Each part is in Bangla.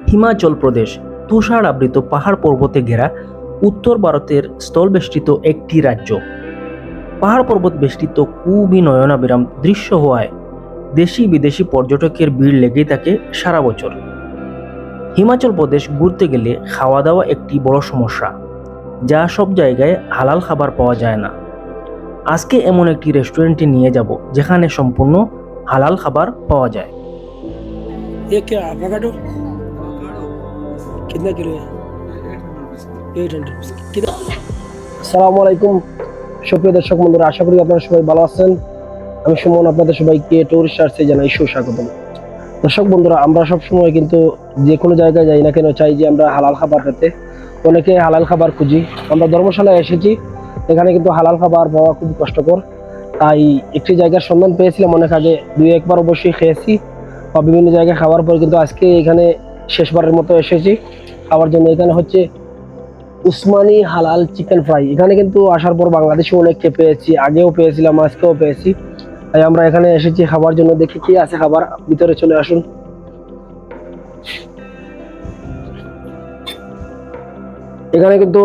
হিমাচল প্রদেশ তুষার আবৃত পাহাড় পর্বতে ঘেরা উত্তর ভারতের স্থলবেষ্টিত একটি রাজ্য। পাহাড় পর্বত বেষ্টিত কুবি নয়নাবিরাম দৃশ্য হওয়ায় দেশি বিদেশি পর্যটকের ভিড় লেগেই থাকে সারা বছর। হিমাচল প্রদেশ ঘুরতে গেলে খাওয়া দাওয়া একটি বড় সমস্যা, যা সব জায়গায় হালাল খাবার পাওয়া যায় না। আজকে এমন একটি রেস্টুরেন্টে নিয়ে যাব, যেখানে সম্পূর্ণ হালাল খাবার পাওয়া যায়। कितना किलो है एट हंड्रेड कितना সালামু আলাইকুম সুপ্রিয় দর্শক বন্ধুরা আশা করি আপনারা সবাই ভালো আছেন আমি সুমন আপনাদের সবাইকে টুরিস্ট আর্টসে জানাই সুস্বাগতম দর্শক বন্ধুরা আমরা সব সময় কিন্তু যে কোনো জায়গায় যাই না কেন চাই যে আমরা হালাল খাবার খেতে অনেকে হালাল খাবার খুঁজি আমরা ধর্মশালায় এসেছি এখানে কিন্তু হালাল খাবার পাওয়া খুব কষ্টকর তাই একটি জায়গার সন্ধান পেয়েছিলাম অনেক আগে দুই একবার অবশ্যই খেয়েছি বা বিভিন্ন জায়গায় খাওয়ার পর কিন্তু আজকে এখানে শেষবারের মতো এসেছি। খাওয়ার জন্য এখানে হচ্ছে উসমানি হালাল চিকেন ফ্রাই। এখানে কিন্তু আসার পর বাংলাদেশে অনেককে পেয়েছি, আগেও পেয়েছিলাম, আজকেও পেয়েছি। তাই আমরা এখানে এসেছি, খাবার জন্য দেখি কি আছে। খাবার ভিতরে চলে আসুন। এখানে কিন্তু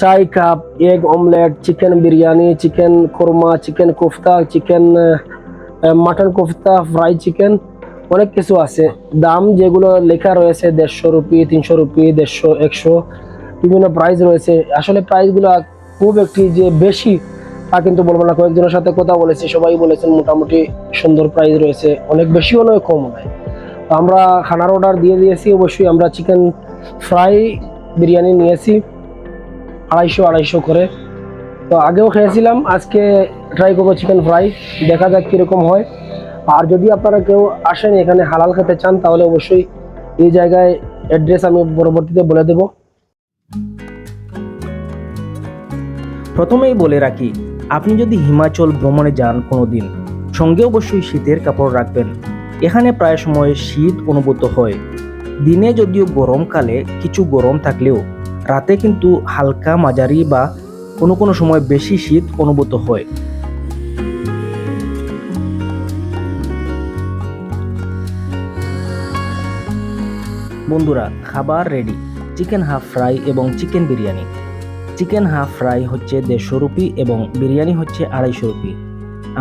চাই cup, egg omelette, chicken biryani, chicken korma chicken kofta, chicken mutton kofta, fry chicken অনেক কিছু আছে। দাম যেগুলো লেখা রয়েছে, দেড়শো রুপি, তিনশো রুপি, দেড়শো, একশো, বিভিন্ন প্রাইস রয়েছে। আসলে প্রাইসগুলো খুব একটি যে বেশি, তা কিন্তু বলব না। কয়েকজনের সাথে কথা বলেছি, সবাই বলেছেন মোটামুটি সুন্দর প্রাইস রয়েছে। অনেক বেশিও নয় কম নয়। তো আমরা খানার অর্ডার দিয়ে দিয়েছি, অবশ্যই আমরা চিকেন ফ্রাই বিরিয়ানি নিয়েছি, আড়াইশো আড়াইশো করে। তো আগেও খেয়েছিলাম, আজকে ট্রাই করব চিকেন ফ্রাই দেখা যাক কীরকম হয়। আর যদি আপনারা কেউ আসেন এখানে হালাল খেতে চান, তাহলে অবশ্যই এই জায়গায় অ্যাড্রেস আমি পরবর্তীতে বলে দেবো। প্রথমেই বলে রাখি, আপনি যদি হিমাচল ভ্রমণে যান কোনো দিন সঙ্গে অবশ্যই শীতের কাপড় রাখবেন। এখানে প্রায় সময় শীত অনুভূত হয়। দিনে যদিও গরমকালে কিছু গরম থাকলেও, রাতে কিন্তু হালকা মাঝারি বা কোনো কোনো সময় বেশি শীত অনুভূত হয়। বন্ধুরা, খাবার রেডি চিকেন হাফ ফ্রাই এবং chicken biryani chicken half fry হচ্ছে দেড়শো রুপি এবং বিরিয়ানি হচ্ছে আড়াইশো রুপি।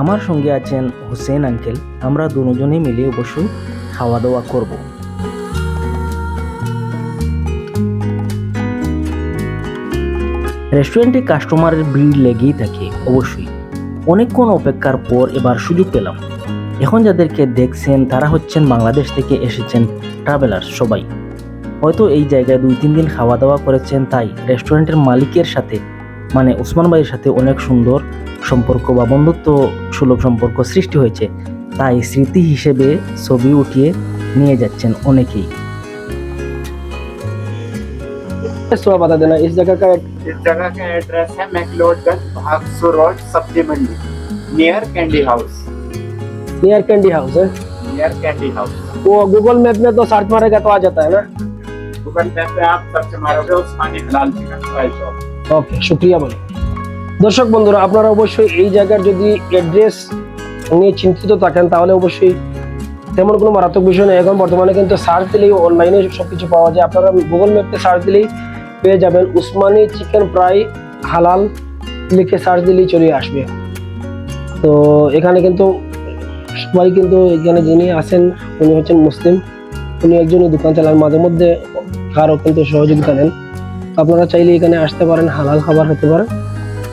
আমার সঙ্গে আছেন হুসেন আঙ্কেল আমরা দুজনে মিলে অবশ্যই খাওয়া দাওয়া করব। রেস্টুরেন্টে কাস্টমারের ভিড় লেগেই থাকে, অবশ্যই। অনেকক্ষণ অপেক্ষার পর এবার সুযোগ পেলাম। এখন যাদেরকে দেখছেন, তারা হচ্ছেন বাংলাদেশ থেকে এসেছেন ট্রাভেলার সবাই। হয়তো এই জায়গায় দুই তিন দিন খাওয়া দাওয়া করেছেন, তাই রেস্টুরেন্টের মালিকের সাথে মানে ওসমান ভাইয়ের সাথে অনেক সুন্দর সম্পর্ক বা বন্ধুত্ব সুলভ সম্পর্ক সৃষ্টি হয়েছে। তাই স্মৃতি হিসেবে ছবি উঠিয়ে নিয়ে যাচ্ছেন অনেকেই। थोड़ा बता देना इस जगह का इस जगह का एड्रेस है मैकलोडगंज भागसू रोड सब्जी मंडी near candy house near candy house है नियर कैंडी हाउस वो गूगल मैप में तो सर्च मारेगा तो आ जाता है ना गूगल मैप पे आप सर्च मारोगे उस्मानी हलाल चिकन फ्राई शॉप ওকে শুক্রিয়া বলে দর্শক বন্ধুরা আপনারা অবশ্যই এই জায়গার যদি অ্যাড্রেস নিয়ে চিন্তিত থাকেন তাহলে অবশ্যই তেমন কোনো মারাত্মক বিষয় নেই এখন বর্তমানে কিন্তু সার্চ দিলেই অনলাইনে সবকিছু পাওয়া যায় আপনারা গুগল ম্যাপে সার্চ দিলেই পেয়ে যাবেন উসমানি চিকেন ফ্রাই হালাল। লিখে সার্চ দিলেই চলে আসবে। তো এখানে কিন্তু সবাই কিন্তু এখানে যিনি আছেন, উনি হচ্ছেন মুসলিম। উনি একজনই দোকান চালান। মাঝে মধ্যে কারও কিন্তু সহযোগিতা নেন। আপনারা চাইলে এখানে আসতে পারেন, হালাল খাবার খেতে পারেন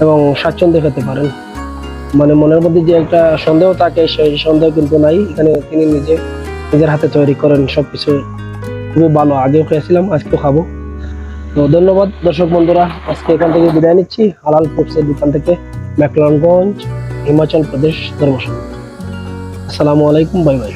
এবং স্বাচ্ছন্দ্যে খেতে পারেন। মানে মনের মধ্যে যে একটা সন্দেহ থাকে, সেই সন্দেহ কিন্তু নাই। এখানে তিনি নিজে নিজের হাতে তৈরি করেন সবকিছু। খুবই ভালো। আগেও খেয়েছিলাম, আজকেও খাব। তো ধন্যবাদ, দর্শক বন্ধুরা। আজকে এখান থেকে বিদায় নিচ্ছি। হালাল ফুডসের দোকান থেকে ম্যাকলনগঞ্জ হিমাচল প্রদেশ ধর্মশালা। আসসালামু আলাইকুম, বাই বাই।